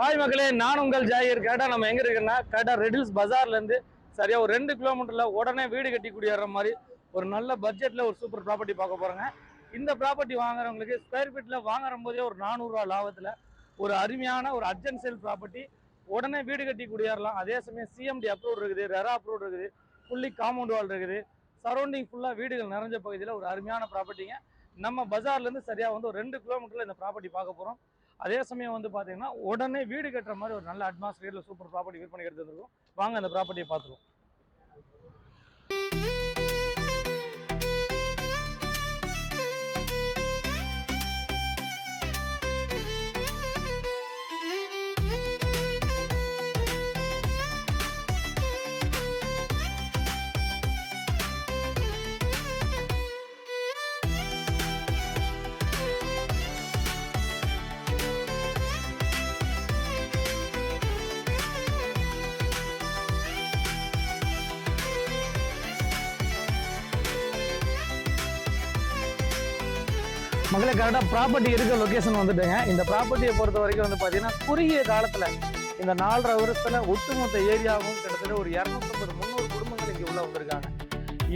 Hi மக்களே நான் உங்கள் ஜாகிர் கேட்டா நம்ம எங்க இருக்குன்னா கேட்டால் ரெடில்ஸ் பஜார்ல இருந்து சரியா ஒரு ரெண்டு கிலோமீட்டர்ல உடனே வீடு கட்டி குடியேற மாதிரி ஒரு நல்ல பட்ஜெட்ல ஒரு சூப்பர் ப்ராப்பர்ட்டி பார்க்க போகிறோங்க இந்த ப்ராப்பர்ட்டி வாங்குறவங்களுக்கு ஸ்கொயர் ஃபீட்ல வாங்குற போதே ஒரு நானூறுரூவா லாபத்துல ஒரு அருமையான ஒரு அர்ஜென்ட் சேல் ப்ராப்பர்ட்டி உடனே வீடு கட்டி குடியேறலாம். அதே சமயம் சிஎம்டி அப்ரூவ் இருக்குது ரெரா அப்ரூவ் இருக்குது ஃபுல்லி காம்பவுண்ட் வால் இருக்குது. சரௌண்டிங் ஃபுல்லாக வீடுகள் நிறைஞ்ச பகுதியில் ஒரு அருமையான ப்ராப்பர்ட்டிங்க நம்ம பஜார்லேருந்து சரியாக வந்து ஒரு ரெண்டு கிலோமீட்டரில் இந்த ப்ராப்பர்ட்டி பார்க்க போகிறோம் அதே சமயம் வந்து பார்த்தீங்கன்னா உடனே வீடு கட்டுற மாதிரி ஒரு நல்ல அட்மாஸ்பியரில் சூப்பர் ப்ராப்பர்ட்டி விற்பனை எடுத்துருக்கோம் வாங்க அந்த ப்ராப்பர்ட்டியை பார்த்துருவோம். மகளிர் கரெக்டாக ப்ராப்பர்ட்டி இருக்க லொக்கேஷன் வந்துட்டுங்க. இந்த ப்ராப்பர்ட்டியை பொறுத்த வரைக்கும் வந்து பார்த்தீங்கன்னா குறுகிய காலத்தில் இந்த நாலரை வருஷத்தில் ஒட்டுமொத்த ஏரியாவும் கிட்டத்தட்ட ஒரு இரநூத்தம்பது முந்நூறு குடும்பங்கள் இங்கே உள்ளே வந்திருக்காங்க.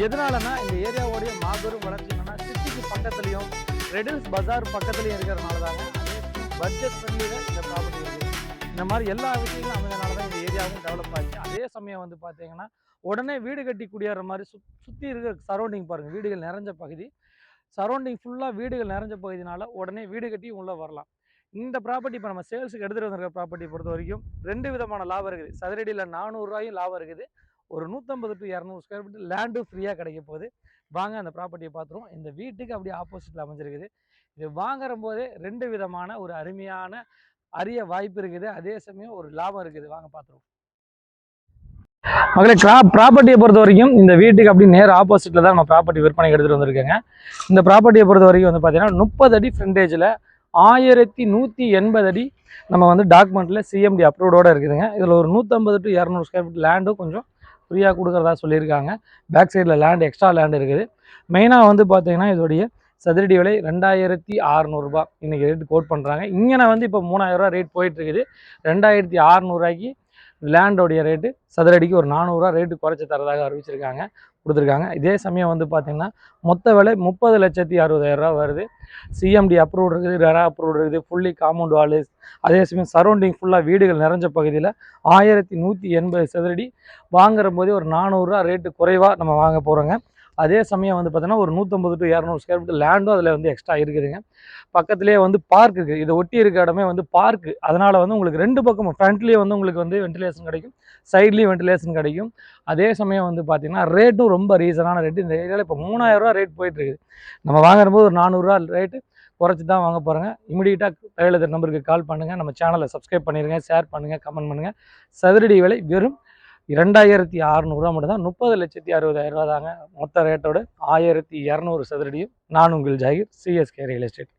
எதனாலனா இந்த ஏரியாவுடைய மாபெரும் வளர்ச்சி என்னன்னா சிட்டிக்கு பக்கத்துலையும் ரெடில்ஸ் பஜார் பக்கத்துலையும் இருக்கிறதுனால தாங்க பட்ஜெட் ஃப்ரெண்ட்லியில் இந்த ப்ராப்பர்ட்டி இருக்குது இந்த மாதிரி எல்லா விஷயங்களும் அமைஞ்சனால தான் இந்த ஏரியாவும் டெவலப் ஆச்சு. அதே சமயம் வந்து பார்த்தீங்கன்னா உடனே வீடு கட்டி குடியேற மாதிரி சுத் சுற்றி இருக்கிற சரௌண்டிங் பாருங்கள் வீடுகள் நிறைஞ்ச பகுதி. சரௌண்டிங் ஃபுல்லாக வீடுகள் நிறைஞ்ச பகுதினால உடனே வீடு கட்டி உள்ளே வரலாம். இந்த ப்ராப்பர்ட்டி இப்போ நம்ம சேல்ஸுக்கு எடுத்துகிட்டு வந்திருக்க ப்ராப்பர்ட்டி பொறுத்த வரைக்கும் ரெண்டு விதமான லாபம் இருக்குது. சதுரடியில் நானூறுரூவாயும் லாபம் இருக்குது. ஒரு நூற்றம்பது டு இரநூறு ஸ்கொயர் ஃபீட் லேண்டும் ஃப்ரீயாக கிடைக்க போகுது. வாங்க அந்த ப்ராப்பர்ட்டியை பார்த்துருவோம். இந்த வீட்டுக்கு அப்படியே ஆப்போசிட்டில் அமைஞ்சிருக்குது. இது வாங்குற போதே ரெண்டு விதமான ஒரு அருமையான அரிய வாய்ப்பு இருக்குது. அதே சமயம் ஒரு லாபம் இருக்குது. வாங்க பார்த்துருவோம். மகளே க்ரா ப்ராப்பர்ட்டியை பொறுத்த வரைக்கும் இந்த வீட்டுக்கு அப்படி நேர் ஆப்போசிட்டில் தான் நம்ம ப்ராப்பர்ட்டி விற்பனை எடுத்துகிட்டு வந்திருக்கேங்க. இந்த ப்ராப்பர்ட்டியை பொறுத்த வரைக்கும் வந்து பார்த்தீங்கன்னா முப்பது அடி ஃப்ரண்டேஜில் ஆயிரத்தி நூற்றி எண்பது அடி நம்ம வந்து டாக்குமெண்ட்டில் சிஎம்டி அப்ரூவோடு இருக்குதுங்க. இதில் ஒரு நூற்றம்பது டு இரநூறு ஸ்கொயர் ஃபீட் லேண்டும் கொஞ்சம் ஃப்ரீயாக கொடுக்குறதா சொல்லியிருக்காங்க. பேக் சைடில் லேண்ட் எக்ஸ்ட்ரா லேண்ட் இருக்குது. மெயினாக வந்து பார்த்தீங்கன்னா இதோடைய சதுரடி விலை ரெண்டாயிரத்தி அறநூறுபா இன்றைக்கி ரேட்டு கோட் பண்ணுறாங்க இங்கே வந்து இப்போ மூணாயிரரூவா ரேட் போயிட்டுருக்குது ரெண்டாயிரத்தி அறநூறுவாய்க்கு லேண்டோடைய ரேட்டு சதுரடிக்கு ஒரு நானூறுரூவா ரேட்டு குறைச்சி தரதாக அறிவிச்சிருக்காங்க கொடுத்துருக்காங்க. இதே சமயம் வந்து பார்த்திங்கன்னா மொத்த விலை முப்பது லட்சத்தி அறுபதாயிரரூவா வருது. சிஎம்டி அப்ரூவ் இருக்குது ரெரா அப்ரூவ் இருக்குது ஃபுல்லி காம்பவுண்ட் வாலு அதே சமயம் சரௌண்டிங் ஃபுல்லாக வீடுகள் நிறைஞ்ச பகுதியில் ஆயிரத்தி நூற்றி எண்பது சதுரடி வாங்குற போதே ஒரு நானூறுரூவா ரேட்டு குறைவாக நம்ம வாங்க போகிறோங்க அதே சமயம் வந்து பார்த்தீங்கன்னா ஒரு நூற்றம்பது டு இரநூறு ஸ்கொயர் ஃபீட் லேண்டும் அதில் வந்து எக்ஸ்ட்ரா இருக்குதுங்க. பக்கத்துலேயே வந்து பார்க் இருக்குது இதை ஒட்டி இருக்க இடமே வந்து பார்க்கு அதனால் வந்து உங்களுக்கு ரெண்டு பக்கமும் ஃப்ரண்ட்லேயே வந்து உங்களுக்கு வந்து வென்டிலேஷன் கிடைக்கும். சைட்லேயும் வென்டிலேஷன் கிடைக்கும். அதே சமயம் வந்து பார்த்திங்கன்னா ரேட்டும் ரொம்ப ரீசனான ரேட்டு இந்த ஏரியாவில் இப்போ மூணாயிரரூவா ரேட் போயிட்டுருக்குது நம்ம வாங்குறபோது ஒரு நானூறுரூவா ரேட்டு குறைச்சி தான் வாங்க போகிறேங்க இமீடியட்டாக கையில் நம்பருக்கு கால் பண்ணுங்கள் நம்ம சேனலை சப்ஸ்கிரைப் பண்ணிடுங்க ஷேர் பண்ணுங்கள் கமெண்ட் பண்ணுங்கள் சதுரடி விலை வெறும் இரண்டாயிரத்தி அறநூறுவா மட்டும் தான் முப்பது லட்சத்தி அறுபதாயிரம் ரூபா தாங்க மொத்த ரேட்டோட ஆயிரத்தி இரநூறு சதுரடியும். நான் உங்கள் ஜாகிர் சிஎஸ்கே ரியல் எஸ்டேட்